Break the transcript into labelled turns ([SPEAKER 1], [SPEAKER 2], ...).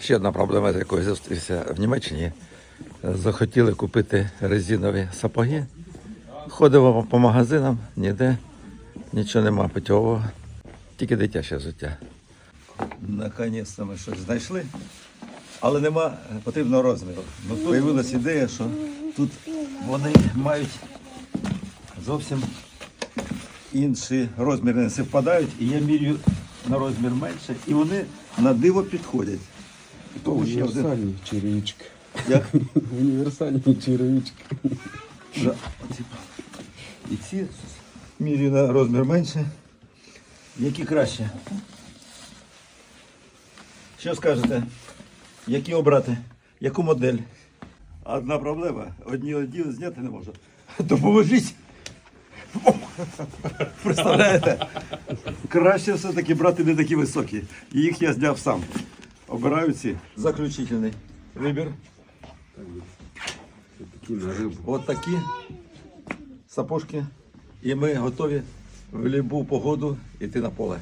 [SPEAKER 1] Ще одна проблема, з якою зустрівся в Німеччині. Захотіли купити резинові сапоги. Ходимо по магазинам, ніде нічого нема питьового, тільки дитяче життя. Наконець-то ми щось знайшли, але нема потрібного розміру. Ну, тут з'явилася ідея, що тут вони мають зовсім інші розміри не співпадають, і я міряю на розмір менше, і вони на диво підходять. І то ще один. Як?
[SPEAKER 2] Універсальний черевичок.
[SPEAKER 1] Да. І ці міряю на розмір менше. Які краще? Що скажете? Які обрати? Яку модель? Одна проблема. Одні оділи зняти не можу. Допоможіть. Представляєте? Краще все-таки брати не такі високі. Їх я зняв сам. Обираю ці. Заключительний вибір. От такі сапожки. І ми готові в будь-яку погоду йти на поле.